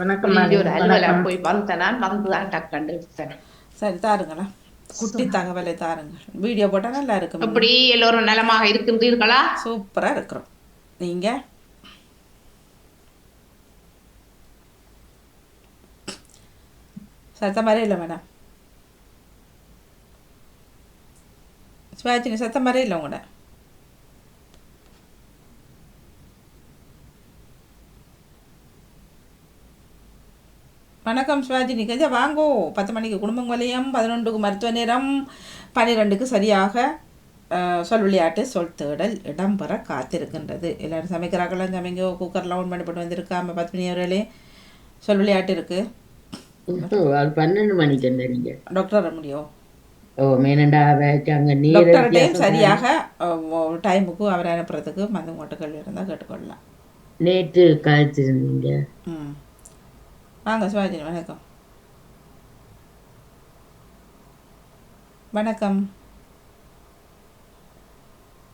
வணக்கம் ஒரு அலுவலா போய் வந்த நான் வந்துதான் டக்கண்டு எடுத்தேன் சரி தாருங்களா குட்டி தகவலை தாருங்க வீடியோ போட்டால் நல்லா இருக்கும்? எப்படி எல்லோரும் நலமாக இருக்கின்றீர்களா? சூப்பராக இருக்கிறோம். நீங்கள் சத்தம் மாதிரி இல்லை மேடம். சிவாஜினி சத்தம் மாதிரி இல்லை உங்களோட? வணக்கம் சிவாஜினி கொஞ்சம் வாங்கோ. பத்து மணிக்கு குடும்பம் வலயம் பதினொன்றுக்கு மருத்துவ நேரம் பன்னிரெண்டுக்கு சரியாக சொல் விளையாட்டு சொல் தேடல் இடம்பெற காத்திருக்கின்றது. எல்லோரும் சமைக்கிறார்களாம் சமைங்க குக்கர்லாம் ஒன் பண்ணி போட்டு வந்திருக்காம பத்து மணி வரையிலே சொல் விளையாட்டு இருக்குது பன்னெண்டு மணிக்கு என்ன நீங்க டாக்டர் வர முடியும் ஓ மேனண்டா டாக்டர்கிட்டையும் சரியாக டைமுக்கு அவரை அனுப்புறதுக்கு மந்து மூட்டை கேள்வி இருந்தால் கேட்டுக்கொள்ளலாம். நேற்று காய்ச்சிருந்தீங்க ம். வாங்க சிவாஜினி வணக்கம். வணக்கம்.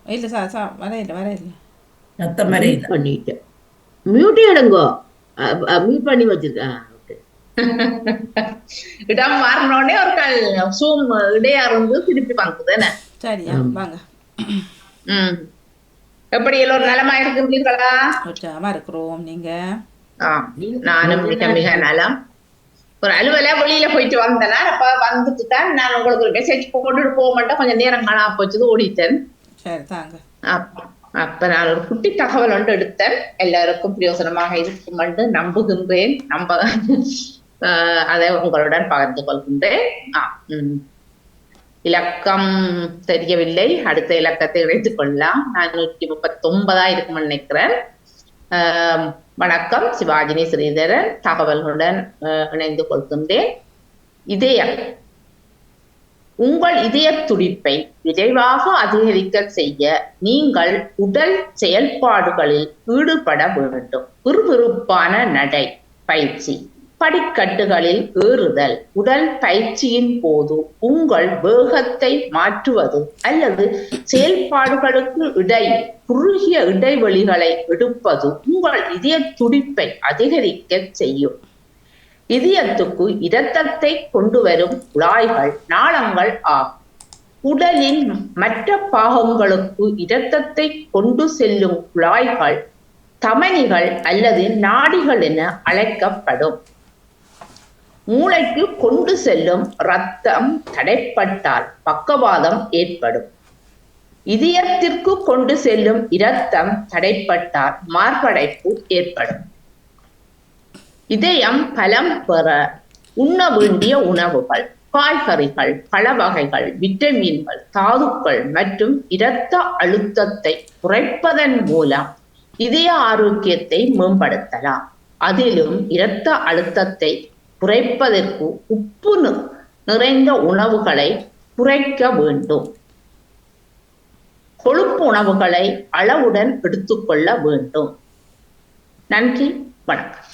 இல்லை சார் சார் வர இல்லை வர இல்லை சத்தம் மாதிரி மியூட் பண்ணிட்டேன். மியூட் எடுங்கோ. மியூட் பண்ணி வச்சிருக்கேன். இடம் மாறினோடனே ஒரு கல் சூம் இடையா இருந்து திருப்பி வந்தது என்ன? சரியா வாங்க. ம். எப்படி எல்லோரும் நலமா இருக்கின்றீர்களா உற்சாகமாக இருக்கிறோம் நீங்கள் ஆ, நானும் மிக மிக நலம். ஒரு அலுவலா வெளியில போயிட்டு வந்தேனா அப்ப வந்துட்டு தான் நான் உங்களுக்கு ஒரு மெசேஜ் போட்டுட்டு போக மாட்டேன். கொஞ்சம் நேரம் காணாம போச்சுது ஓடிட்டேன். அப்ப நான் ஒரு குட்டி தகவல் ஒன்று எடுத்தேன். எல்லாருக்கும் பிரயோசனமாக இருக்கும் என்று நம்புகின்றேன். நம்ப அதை உங்களுடன் பகிர்ந்து கொள்கின்றேன். இலக்கம் தெரியவில்லை. அடுத்த இலக்கத்தை இணைத்துக் கொள்ளலாம். நானூற்றி முப்பத்தி ஒன்பதா இருக்கும்னு நினைக்கிறேன். வணக்கம் சிவாஜினி ஸ்ரீதரன். தகவல்களுடன் இணைந்து கொள்கின்றேன். இதயம். உங்கள் இதய துடிப்பை விரைவாக அதிகரிக்க செய்ய நீங்கள் உடல் செயல்பாடுகளில் ஈடுபட வேண்டும். விறுவிறுப்பான நடை பயிற்சி. படிக்கட்டுகளில் ஏறுதல் உடல் பயிற்சியின் போது உங்கள் வேகத்தை மாற்றுவது அல்லது செயல்பாடுகளுக்கு இடை குறுகிய இடைவெளிகளை எடுப்பது உங்கள் இதய துடிப்பை அதிகரிக்க செய்யும். இதயத்துக்கு இரத்தத்தை கொண்டு வரும் குழாய்கள் நாளங்கள் ஆகும். உடலின் மற்ற பாகங்களுக்கு இரத்தத்தை கொண்டு செல்லும் குழாய்கள் தமனிகள் அல்லது நாடிகள் என அழைக்கப்படும். மூளைக்கு கொண்டு செல்லும் ரத்தம் தடைப்பட்டால் பக்கவாதம் ஏற்படும். இதயத்திற்கு கொண்டு செல்லும் இரத்தம் தடைப்பட்டால் மார்படைப்பு ஏற்படும். இதயம் பலம் பெற உண்ண வேண்டிய உணவுகள் காய்கறிகள் பழ வகைகள் விட்டமின்கள் தாதுக்கள் மற்றும் இரத்த அழுத்தத்தை குறைப்பதன் மூலம் இதய ஆரோக்கியத்தை மேம்படுத்தலாம். அதிலும் இரத்த அழுத்தத்தை குறைப்பதற்கு உப்பு நிறைந்த உணவுகளை குறைக்க வேண்டும். கொழுப்பு உணவுகளை அளவுடன் எடுத்துக்கொள்ள வேண்டும். நன்றி வணக்கம்.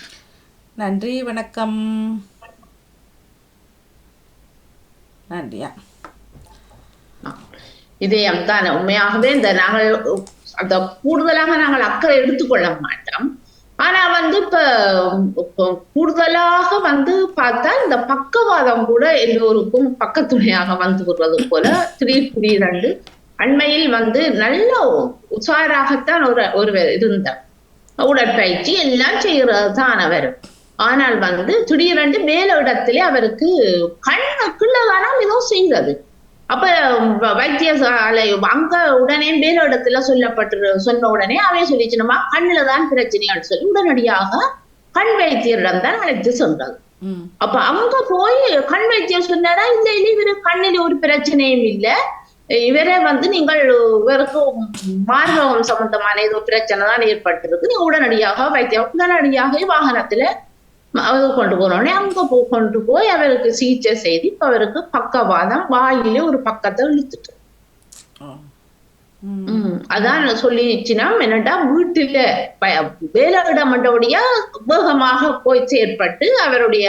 நன்றி வணக்கம். நன்றியா இதயம் தான் உண்மையாகவே இந்த நாங்கள் அந்த கூடுதலாக நாங்கள் அக்கறை எடுத்துக்கொள்ள மாட்டோம். ஆனா வந்து இப்ப கூடுதலாக வந்து பார்த்தா இந்த பக்கவாதம் கூட எல்லோருக்கும் பக்கத்துணையாக வந்து விடுறது போல திடீர் ரெண்டு அண்மையில் வந்து நல்ல உஷாராகத்தான் ஒரு ஒரு இருந்தார் உடற்பயிற்சி எல்லாம் செய்யறது தான் அவர். ஆனால் வந்து திடீரென்று மேல இடத்திலே அவருக்கு கண்ணுக்குள்ளதானா ஏதோ செய்தது. அப்ப வ- வைத்தியசாலை அங்க உடனே மேல இடத்துல சொல்லப்பட்டு சொன்ன உடனே அவன் சொல்லிச்சு நம்ம கண்ணுல தான் பிரச்சனைன்னு சொல்லி உடனடியாக கண் வைத்தியரிடம் தான் அழைத்து சென்றது ம். அப்ப அங்க போய் கண் வைத்தியர் சொன்னாரா? இல்ல இல்ல இவரு கண்ணில் ஒரு பிரச்சனையும் இல்ல. இவரே வந்து நீங்கள் இவருக்கு மார்பகம் சம்பந்தமான ஏதோ பிரச்சனை தான் ஏற்பட்டிருக்கு. நீங்க உடனடியாக வைத்தியம் உடனடியாக வாகனத்துல அவர் கொண்டு போனோடனே அங்க போ கொண்டு போய் அவருக்கு சிகிச்சை செய்து இப்ப அவருக்கு பக்கவாதம் வாயிலே ஒரு பக்கத்தை இழுத்துட்டு. அதான் சொல்லிச்சுன்னா என்னடா வீட்டுல ப- வேலையிடம் மண்டபடியா வேகமாக போய் செயற்பட்டு அவருடைய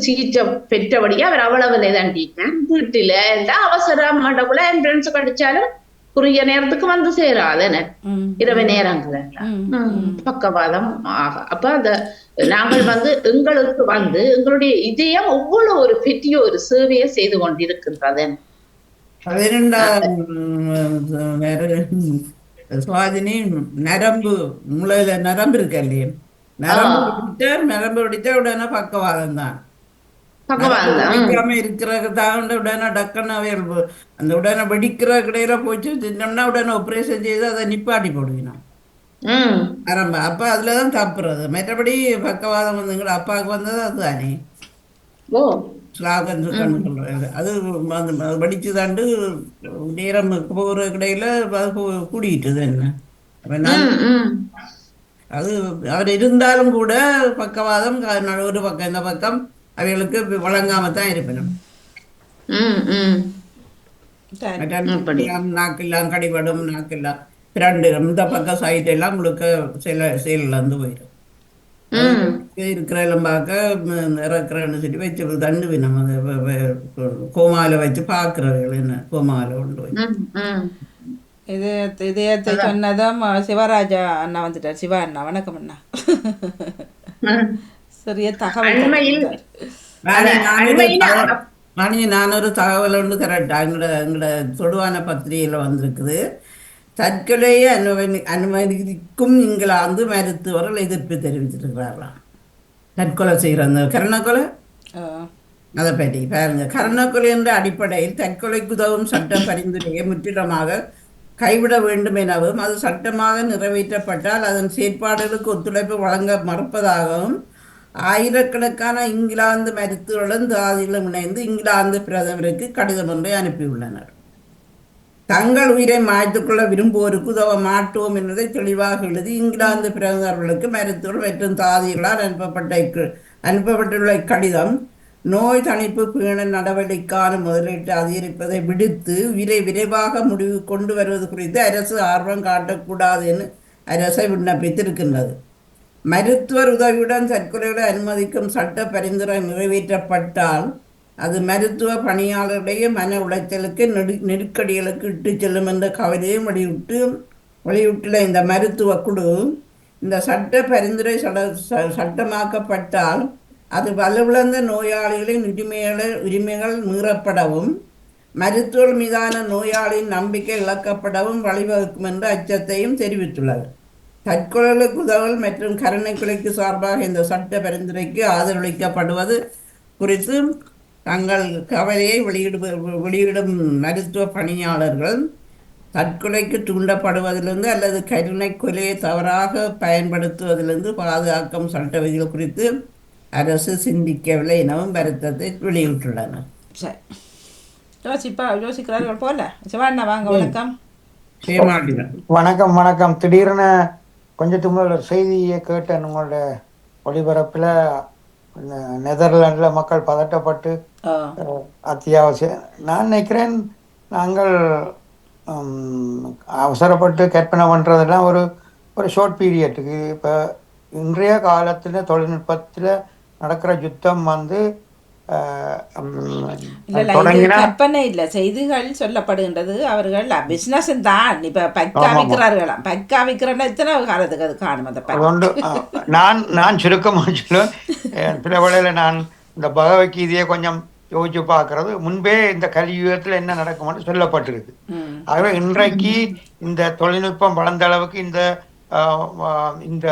சிகிச்சை பெற்றபடியா அவர் அவ்வளவு இதாண்டிட்டேன் வீட்டுல இருந்தா அவசர மண்டபுல என்ட்ரன்ஸ் கிடைச்சாலும் குறுகிய நேரத்துக்கு வந்து சேராது என்ன? ம். இரவு. ம், பக்கவாதம் ஆக. அப்ப அந்த நாங்கள் வந்து எங்களுக்கு வந்து எங்களுடைய இதயம் ஒவ்வொரு ஒரு பெரிய ஒரு சேவையை செய்து கொண்டிருக்கின்றது சுவாதினி நரம்பு மூளையில நரம்பு இருக்கு இல்லையா? நரம்பு. பிடிச்சா நரம்பு பிடிச்சா உடனே பக்கவாதம் தான். பக்கவாதம் ம். வெடிக்காம இருக்கிறதுக்கு தான் உடனே டக்குன்னு அந்த உடனே வெடிக்கிற கிடையில போச்சு தின்னோம்னா உடனே ஆப்ரேஷன் செய்து அதை நிப்பாட்டி போடுவினோம் ம். நரம்பு அப்ப அதுலதான் தப்புறது மற்றபடி பக்கவாதம் வந்து எங்களோட அப்பாவுக்கு வந்தது அதுதானே. ஸ்லாகன் சொல்றது அது அந்த வடிச்சு தாண்டு நேரம் போகிற கிடையில அது கூ- கூடிட்டுது என்ன? அது அவர் இருந்தாலும் கூட பக்கவாதம் ஒரு பக்கம் இந்த பக்கம் அவைகளுக்கு வழங்காம தான் இருப்பினும். நாக்கெல்லாம் கடிபடும் நாக்கெல்லாம். பிரண்டு இந்த பக்கம் சைட் எல்லாம் முழுக்க சில செயல் வந்து போயிடும். ம். இருக்கிற எலும்பாக்க இறக்குறேன்னு சொல்லி வச்சு தண்டு நம்ம கோமால வச்சு பார்க்குறவர்கள் என்ன? கோமால கொண்டு போய். இது இதயத்தை சொன்னதும் சிவராஜா அண்ணா வந்துட்டார். சிவா அண்ணா வணக்கம் அண்ணா. ம். சிறிய தகவல் அத- நானொரு தகவல்- ஒன்று தரட்டா எங்களோட எங்களோட தொடுவான பத்திரிகையில் வந்திருக்குது தற்கொலையை அனுமதி அனுமதிக்கும் இங்கிலாந்து மருத்துவர்கள் எதிர்ப்பு தெரிவிச்சிருக்கிறார்களாம் தற்கொலை செய்கிற அந்த கருணக்கொலை அதை பற்றி பாருங்க கருணக்கொலை என்ற அடிப்படையில் தற்கொலைக்கு உதவும் சட்ட பரிந்துரையை முற்றிலுமாக கைவிட வேண்டும் எனவும் அது சட்டமாக நிறைவேற்றப்பட்டால் அதன் செயற்பாடுகளுக்கு ஒத்துழைப்பு வழங்க மறுப்பதாகவும் ஆயிரக்கணக்கான இங்கிலாந்து மருத்துவர்களும் தாதிகளும் இணைந்து இங்கிலாந்து பிரதமருக்கு கடிதம் ஒன்றை அனுப்பியுள்ளனர். தங்கள் உயிரை மாய்த்துக்கொள்ள விரும்புவோருக்கு உதவ மாட்டோம் என்பதை தெளிவாக எழுதி இங்கிலாந்து பிரதமர்களுக்கு மருத்துவர்கள் மற்றும் தாதிகளால் அனுப்பப்பட்ட அனுப்பப்பட்டுள்ள இக்கடிதம் நோய் தணிப்பு பீண நடவடிக்கைக்கான முதலீட்டு அதிகரிப்பதை விடுத்து விரை விரைவாக முடிவு கொண்டு வருவது குறித்து அரசு ஆர்வம் காட்டக்கூடாது என அரசை விண்ணப்பித்திருக்கின்றது. மருத்துவர் உதவியுடன் தற்கொலைகளை அனுமதிக்கும் சட்ட பரிந்துரை நிறைவேற்றப்பட்டால் அது மருத்துவ பணியாளருடைய மன உளைச்சலுக்கு நெடு நெருக்கடிகளுக்கு இட்டு செல்லும் என்ற கவலையும் வெளியிட்டு வெளியிட்டுள்ள இந்த மருத்துவ குழு இந்த சட்ட பரிந்துரை சட ச- சட்டமாக்கப்பட்டால் அது வலுவிழந்த நோயாளிகளின் உரிமைகளை உரிமைகள் மீறப்படவும் மருத்துவர் மீதான நோயாளியின் நம்பிக்கை இழக்கப்படவும் வழிவகுக்கும் என்ற அச்சத்தையும் தெரிவித்துள்ளது. தற்கொலைகளுக்கு உதவல் மற்றும் கருணை கொலைக்கு சார்பாக இந்த சட்ட பரிந்துரைக்கு ஆதரவளிக்கப்படுவது குறித்து தங்கள் கவலையை வெளியிடு வெளியிடும் மருத்துவ பணியாளர்கள் தற்கொலைக்கு தூண்டப்படுவதிலிருந்து அல்லது கருணை கொலையை தவறாக பயன்படுத்துவதிலிருந்து பாதுகாக்கும் சட்ட விதிகள் குறித்து அரசு சிந்திக்கவில்லை எனவும் வருத்தத்தை வெளியிட்டுள்ளனர். சரி. யோசிப்பா யோசிக்கிறார்கள் போல. வாங்க வணக்கம். வணக்கம் வணக்கம். திடீர்னு கொஞ்சத்துக்கு முதல்ல ஒரு செய்தியை கேட்டேன் உங்களோட ஒளிபரப்பில். நெதர்லாண்டில் மக்கள் பதட்டப்பட்டு அத்தியாவசியம் நான் நினைக்கிறேன் நாங்கள் அவசரப்பட்டு கற்பனை பண்ணுறதெல்லாம் ஒரு ஒரு ஷார்ட் பீரியட்டுக்கு இப்போ இன்றைய காலத்தில் தொழில்நுட்பத்தில் நடக்கிற யுத்தம் வந்து கற்பனை இல்ல. செய்திகள் சொல்லப்படுகின்றது அவர்கள் பிசினஸ் தான். இப்ப பக்கா விற்கிறார்களாம் பக்கா விற்கிறன்னா எத்தனை காலத்துக்கு அது காணும் அந்த நான் நான் சுருக்கமாக சொல்லுவேன் சில வேளையில் நான் இந்த பகவத்கீதையை கொஞ்சம் யோசிச்சு பார்க்கறது முன்பே இந்த கலியுகத்தில் என்ன நடக்கும்னு சொல்லப்பட்டிருக்கு ஆகவே இன்றைக்கு இந்த தொழில்நுட்பம் வளர்ந்த அளவுக்கு இந்த இந்த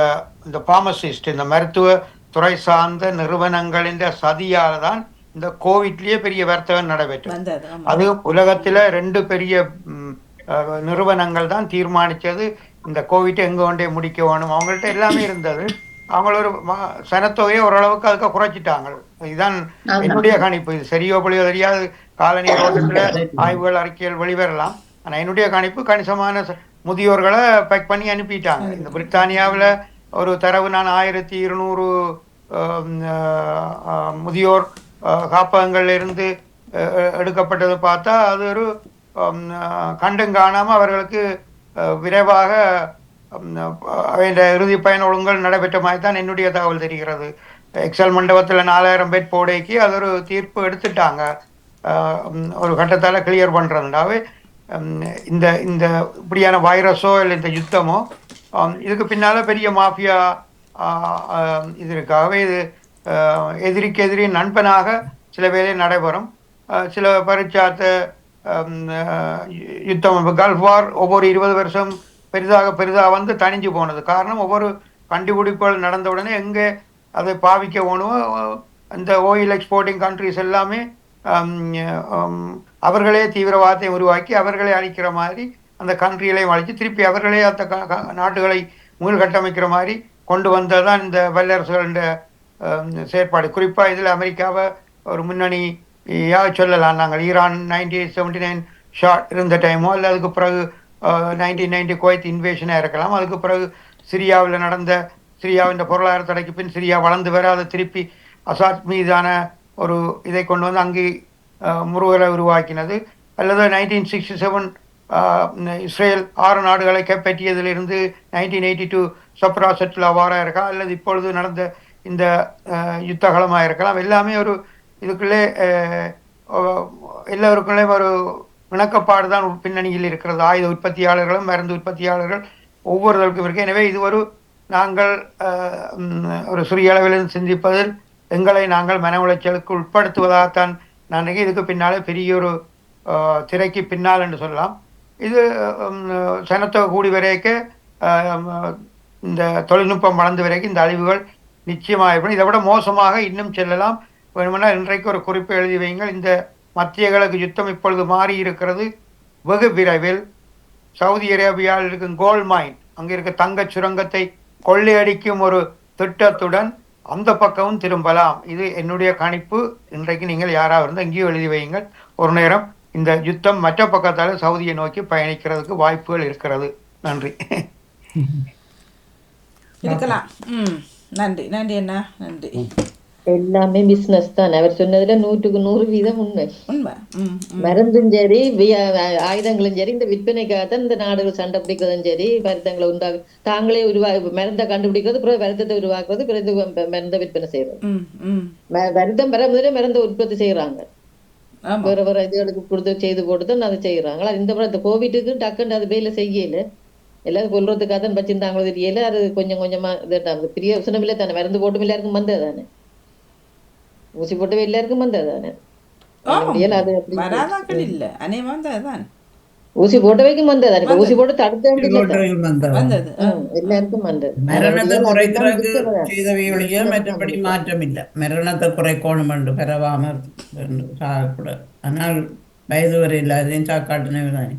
இந்த ஃபார்மசிஸ்ட் இந்த மருத்துவ துறை சார்ந்த நிறுவனங்களின் சதியால தான் இந்த கோவிட்லயே பெரிய வர்த்தகம் நடைபெற்றது. அது உலகத்துல ரெண்டு பெரிய நிறுவனங்கள் தான் தீர்மானிச்சது. இந்த கோவிட்டை எங்க கொண்டே முடிக்க வேணும்? அவங்கள்ட்ட எல்லாமே இருந்தது. அவங்கள ஒரு சனத்தொகையை ஓரளவுக்கு அதுக்கு குறைச்சிட்டாங்க. இதுதான். என்னுடைய கணிப்பு. இது சரியோ பொழியோ தெரியாது. காலனி ரோட்டத்துல ஆய்வுகள் அறிக்கைகள் வெளிவரலாம். ஆனா என்னுடைய கணிப்பு கணிசமான முதியோர்களை பேக் பண்ணி அனுப்பிட்டாங்க. இந்த பிரித்தானியாவுல ஒரு தரவு நான் ஆயிரத்தி இருநூறு முதியோர் அஹ், இருந்து எடுக்கப்பட்டது பார்த்தா அது ஒரு கண்டும் காணாமல் அவர்களுக்கு விரைவாக அவன் இறுதி பயண ஒழுங்கல் நடைபெற்ற மாதிரி தான் என்னுடைய தகவல் தெரிகிறது. எக்ஸல் மண்டபத்தில் நாலாயிரம் பேர் போடைக்கு அது ஒரு தீர்ப்பு எடுத்துட்டாங்க. ஒரு கட்டத்தால் கிளியர் பண்ணுறதுண்டாவே இந்த இந்த இப்படியான வைரஸோ இல்லை இந்த யுத்தமோ இதுக்கு பின்னால பெரிய மாஃபியா இது இருக்காகவே இது எதிரிக்கு எதிரி நண்பனாக சில வேலை நடைபெறும். சில பரிச்சாத்த யுத்தம் கல்ஃப் வார் ஒவ்வொரு இருபது வருஷம் பெரிதாக பெரிதாக வந்து தணிஞ்சு போனது. காரணம் ஒவ்வொரு கண்டுபிடிப்புகள் நடந்த உடனே எங்கே அதை பாவிக்க வேணுமோ இந்த ஓயில் எக்ஸ்போர்ட்டிங் கண்ட்ரிஸ் எல்லாமே அவர்களே தீவிரவாதத்தை உருவாக்கி அவர்களே அழிக்கிற மாதிரி அந்த கண்ட்ரிகளையும் அழைச்சி திருப்பி அவர்களே அந்த க- க- நாட்டுகளை மீள்கட்டமைக்கிற மாதிரி கொண்டு வந்ததுதான் இந்த வல்லரசுகளின் செயற்பாடு. குறிப்பாக இதில் அமெரிக்காவை ஒரு முன்னணியாக சொல்லலாம் நாங்கள். Iran ninety seventy nine shot இருந்த டைமோ இல்லை அதுக்கு பிறகு நைன்டீன் நைன்டி குவைத் இன்வேஷனாக இருக்கலாம். அதுக்கு பிறகு சிரியாவில் நடந்த சிரியாவின் பொருளாதார தடைக்கு பின் சிரியா வளர்ந்து வர அதை திருப்பி அசாத் மீதான ஒரு இதை கொண்டு வந்து அங்கே அஹ், முருகலை உருவாக்கினது. அல்லது நைன்டீன் சிக்ஸ்டி செவன் இஸ்ரேல் ஆறு நாடுகளை கைப்பற்றியதிலிருந்து நைன்டீன் எயிட்டி டூ சப்ராசட்டில் அவ்வாறாக இருக்கலாம் அல்லது இப்பொழுது நடந்த இந்த யுத்தகலமாக இருக்கலாம். எல்லாமே ஒரு இதுக்குள்ளே எல்லோருக்குள்ளே ஒரு இணக்கப்பாடு தான் பின்னணியில் இருக்கிறது. ஆயுத உற்பத்தியாளர்களும் மருந்து உற்பத்தியாளர்கள் ஒவ்வொருவருக்கும் இருக்கு. எனவே இது ஒரு நாங்கள் ஒரு சிறிய அளவில் சிந்திப்பதில் எங்களை நாங்கள் மன உளைச்சலுக்கு உட்படுத்துவதாகத்தான் நான் இதுக்கு பின்னாலே பெரிய ஒரு திரைக்கு பின்னால் என்று சொல்லலாம். இது ம், சனத்தொகை கூடி வரைக்கு இந்த தொழில்நுட்பம் வளர்ந்து வரைக்கும் இந்த அழிவுகள் நிச்சயமாக ஏற்படும். இதை விட மோசமாக இன்னும் செல்லலாம். வேணுமென்றால் இன்றைக்கு ஒரு குறிப்பு எழுதி வையுங்கள். இந்த மத்திய கிழக்கு யுத்தம் இப்பொழுது மாறி இருக்கிறது. வெகு விரைவில் சவுதி அரேபியாவில் இருக்கும் கோல்ட் மைன் அங்கே இருக்க தங்கச் சுரங்கத்தை கொள்ளையடிக்கும் ஒரு திட்டத்துடன் அந்த பக்கமும் திரும்பலாம். இது என்னுடைய கணிப்பு. இன்றைக்கு நீங்கள் யாராவது இருந்தால் இங்கேயும் எழுதி வையுங்கள். ஒரு நேரம் இந்த யுத்தம் மற்ற பக்கத்தால் சவுதியை நோக்கி பயணிக்கிறதுக்கு வாய்ப்புகள் இருக்கிறது. நன்றி. இருக்கலாம். ம். நன்றி. நன்றி அண்ணா. நன்றி. எல்லாமே பிசினஸ் தான். அவர் சொன்னதுல நூற்றுக்கு நூறு வீதம் உண்மை. உண்மை. மருந்தும் சரி ஆயுதங்களும் சரி இந்த விற்பனைக்காகத்தான் இந்த நாடுகள் சண்டை பிடிக்கிறதும் சரி மருந்தங்களை உண்டாகு தாங்களே உருவா மருந்தை கண்டுபிடிக்கிறது பிறகு வருத்தத்தை உருவாக்குறது பிறகு மருந்தை விற்பனை செய்யறது. வருத்தம் பெற முதலே மருந்தை உற்பத்தி செய்யறாங்க வேற வேற இதுகளுக்கு கொடுத்து செய்து போட்டு தான் அதை செய்யறாங்க அது இந்த முறை இந்த கோவிட்டுக்கு டக்குன்னு அது வேலை செய்யல. எல்லாரும் கொல்றதுக்காக தான் வச்சிருந்தாங்களோ தெரியல. அது கொஞ்சம் கொஞ்சமா இது பெரிய யோசனை இல்லை தானே. மருந்து போட்டும் எல்லாருக்கும் வந்தது தானே ஊசி போட்டு எல்லாருக்கும் வந்தது தானே அது இல்லை. அநேகமாக வந்ததுதான். ஊசி போட்ட வைக்கும் வந்தது. இப்ப ஊசி போட்டு தடுத்த. வந்தது. எல்லாருக்கும் வந்தது. மரணத்தை குறைக்கணும் என்று பெறவாம சாகக்கூடாது ஆனால் வயது வரை இல்லாதையும் சாக்காட்டினவை தானே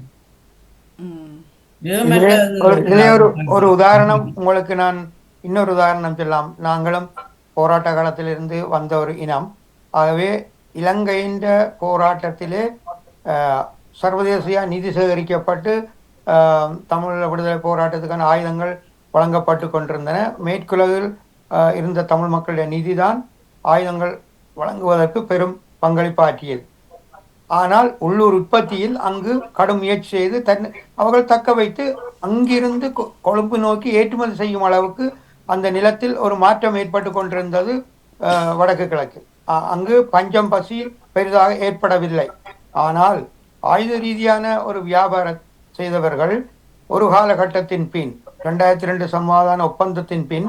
ம். இது இதிலே மற்றது- ஒரு- இதிலே ஒரு ஒரு உதாரணம். உங்களுக்கு நான் இன்னொரு உதாரணம் சொல்லலாம். நாங்களும் போராட்ட காலத்திலிருந்து வந்த ஒரு இனம். ஆகவே இலங்கையின் போராட்டத்திலே சர்வதேசியாக நிதி சேகரிக்கப்பட்டு தமிழ் விடுதலை போராட்டத்துக்கான ஆயுதங்கள் வழங்கப்பட்டு கொண்டிருந்தன. மேற்குலகில் இருந்த தமிழ் மக்களுடைய நிதிதான் ஆயுதங்கள் வழங்குவதற்கு பெரும் பங்களிப்பாற்றியது ஆனால் உள்ளூர் உற்பத்தியில் அங்கு கடும் முயற்சி செய்து தன் அவர்கள் தக்க வைத்து அங்கிருந்து கொ- கொழும்பு நோக்கி ஏற்றுமதி செய்யும் அளவுக்கு அந்த நிலத்தில் ஒரு மாற்றம் ஏற்பட்டு கொண்டிருந்தது வடக்கு கிழக்கு அங்கு பஞ்சம் பசி பெரிதாக ஏற்படவில்லை. ஆனால் ஆயுத ரீதியான ஒரு வியாபாரம் செய்தவர்கள் ஒரு காலகட்டத்தின் பின் ரெண்டாயிரத்தி ரெண்டு சமாதான ஒப்பந்தத்தின் பின்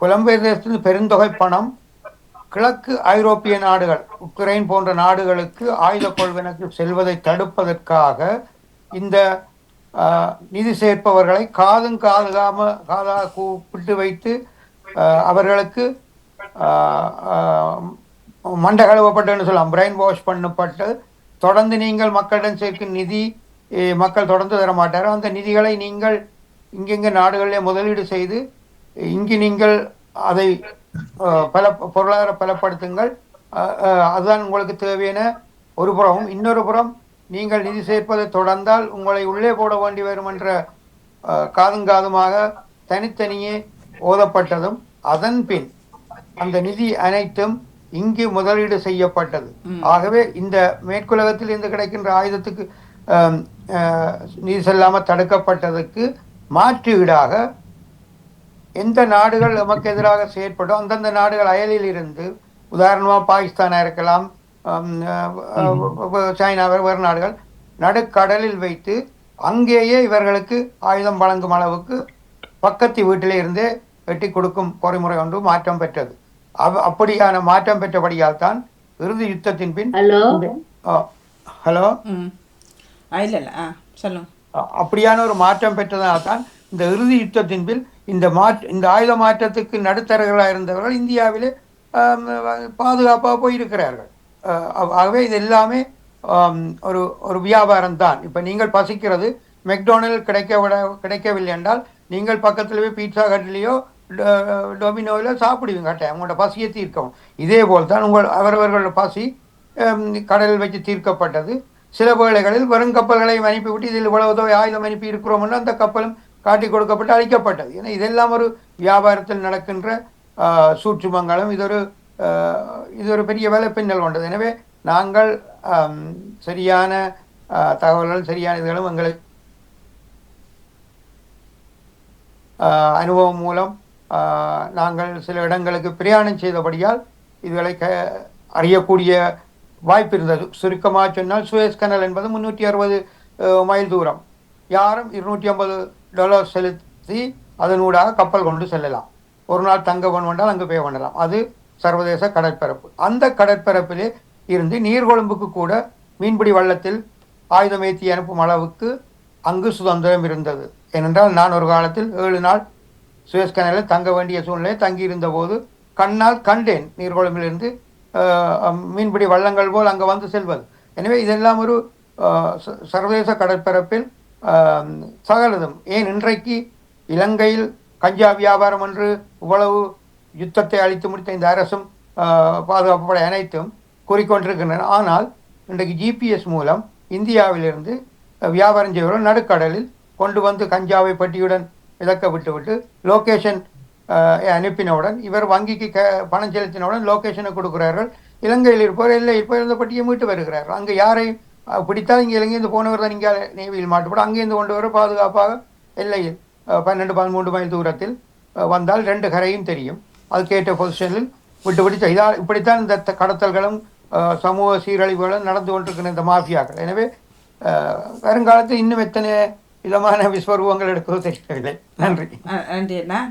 புலம்பெயர் தேசத்தில் பெருந்தொகை பணம் கிழக்கு ஐரோப்பிய நாடுகள் உக்ரைன் போன்ற நாடுகளுக்கு ஆயுத கொள்வனுக்கு செல்வதை தடுப்பதற்காக இந்த நிதி சேர்ப்பவர்களை காதும் காதுகாம காதா கூப்பிட்டு வைத்து அவர்களுக்கு ஆஹ், மண்டை சொல்லலாம். பிரெயின் வாஷ் பண்ணப்பட்டு தொடர்ந்து நீங்கள் மக்களிடம் சேர்க்கும் நிதி மக்கள் தொடர்ந்து தர மாட்டார் அந்த நிதிகளை நீங்கள் இங்கெங்க நாடுகளிலே முதலீடு செய்து இங்கு நீங்கள் அதை பல பொருளாதார பலப்படுத்துங்கள். அதுதான் உங்களுக்கு தேவையான ஒரு புறமும். இன்னொரு புறம் நீங்கள் நிதி சேர்ப்பதை தொடர்ந்தால் உங்களை உள்ளே போட வேண்டி வரும் என்ற காதுங்காதுமாக தனித்தனியே ஓதப்பட்டதும் அதன் பின் அந்த நிதி அனைத்தும் இங்கு முதலீடு செய்யப்பட்டது. ஆகவே இந்த மேற்குலகத்தில் இருந்து கிடைக்கின்ற ஆயுதத்துக்கு நிதி செல்லாமல் தடுக்கப்பட்டதற்கு மாற்று ஈடாக எந்த நாடுகள் நமக்கு எதிராக செயற்படும் அந்தந்த நாடுகள் அயலில் இருந்து உதாரணமாக பாகிஸ்தானாக இருக்கலாம் சைனா வேறு நாடுகள் நடுக்கடலில் வைத்து அங்கேயே இவர்களுக்கு ஆயுதம் வழங்கும் அளவுக்கு பக்கத்து வீட்டிலே இருந்தே வெட்டி கொடுக்கும் பொறிமுறை ஒன்று மாற்றம் பெற்றது. அப்படியான மாற்றம் பெற்றபடியால் தான் இறுதி யுத்தத்தின் பின் ஹலோ? ம். அப்படியான ஒரு மாற்றம் பெற்றதால் தான் இந்த இறுதி யுத்தத்தின் பின் இந்த மாற்ற இந்த ஆயுத மாற்றத்துக்கு நடுத்தரகர்களாக இருந்தவர்கள் இந்தியாவிலே பாதுகாப்பாக போயிருக்கிறார்கள். ஆகவே இது எல்லாமே ஒரு ஒரு வியாபாரம் தான் இப்போ நீங்கள் பசிக்கிறது மெக்டோனல் கிடைக்க விட கிடைக்கவில்லை என்றால் நீங்கள் பக்கத்தில் போய் பீட்சா கட்டிலையோ டொமினோவில் சாப்பிடுவீங்க கட்டாயம் உங்களோட பசியை தீர்க்கவும். இதே போல் தான் உங்கள் அவரவர்களோட பசி கடலில் வச்சு தீர்க்கப்பட்டது. சில வேளைகளில் வெறும் கப்பல்களை அனுப்பிவிட்டு இதில் இவ்வளவு தொகை ஆயுதம் அனுப்பி இருக்கிறோம்னு அந்த கப்பலும் காட்டி கொடுக்கப்பட்டு அழிக்கப்பட்டது. ஏன்னா இதெல்லாம் ஒரு வியாபாரத்தில் நடக்கின்ற சூட்சுமங்களும். இது ஒரு இது ஒரு பெரிய வேலை பின்னல் கொண்டது. எனவே நாங்கள் சரியான தகவல்கள் சரியான இதுகளும் எங்களை அனுபவம் மூலம் நாங்கள் சில இடங்களுக்கு பிரயாணம் செய்தபடியால் இதுகளை க அறியக்கூடிய வாய்ப்பு இருந்தது. சுருக்கமாக சொன்னால் சுயஸ் கனல் என்பது முந்நூற்றி அறுபது மைல் தூரம். யாரும் இருநூற்றி ஐம்பது டாலர் செலுத்தி அதனூடாக கப்பல் கொண்டு செல்லலாம். ஒரு நாள் தங்க வேண்டால் அங்கு போய் பண்ணலாம் அது சர்வதேச கடற்பரப்பு. அந்த கடற்பரப்பிலே இருந்து நீர்கொழும்புக்கு கூட மீன்பிடி வள்ளத்தில் ஆயுதம் அனுப்பும் அளவுக்கு அங்கு சுதந்திரம் இருந்தது. ஏனென்றால் நான் ஒரு காலத்தில் ஏழு நாள் சுயஸ் கனலில் தங்க வேண்டிய சூழ்நிலை தங்கியிருந்த போது கண்ணால் கண்டேன் நீர்கொழும்பிலிருந்து மீன்பிடி வள்ளங்கள் போல் அங்கே வந்து செல்வது. எனவே இதெல்லாம் ஒரு ச- சர்வதேச கடற்பரப்பில் சகலதும். ஏன் இன்றைக்கு இலங்கையில் கஞ்சா வியாபாரம் என்று இவ்வளவு யுத்தத்தை அழித்து முடித்த இந்த அரசும் பாதுகாப்பு படை அனைத்தும் கூறிக்கொண்டிருக்கின்றன. ஆனால் இன்றைக்கு ஜிபிஎஸ் மூலம் இந்தியாவிலிருந்து வியாபாரம் செய்வர்கள் நடுக்கடலில் கொண்டு வந்து கஞ்சாவை பட்டியுடன் இலக்கை விட்டுவிட்டு லொக்கேஷன் அனுப்பினவுடன் இவர் வங்கிக்கு க பணம் செலுத்தினவுடன் லொக்கேஷனை கொடுக்கிறார்கள். இலங்கையில் இருப்பவர் இல்லை இப்போ இருந்த பட்டியை மீட்டு வருகிறார்கள் அங்கே யாரையும் பிடித்தால் இங்கே இலங்கையிருந்து போனவர் தான் இங்கே நேவியில் மாட்டுப்படும். அங்கேருந்து கொண்டு வர பாதுகாப்பாக எல்லையில் பன்னெண்டு பதிமூன்று மைல் தூரத்தில் வந்தால் ரெண்டு கரையும் தெரியும். அதுக்கேற்ற பொசிஷனில் விட்டு விட்டு இதால் இப்படித்தான் இந்த கடத்தல்களும் சமூக சீரழிவுகளும் நடந்து கொண்டிருக்கிற இந்த மாஃபியாக்கள். எனவே வருங்காலத்தில் இன்னும் எத்தனை விதமான விஸ்வரூபங்கள் எடுக்கிறது தெரியவில்லை. நன்றி. நன்றி அண்ணா.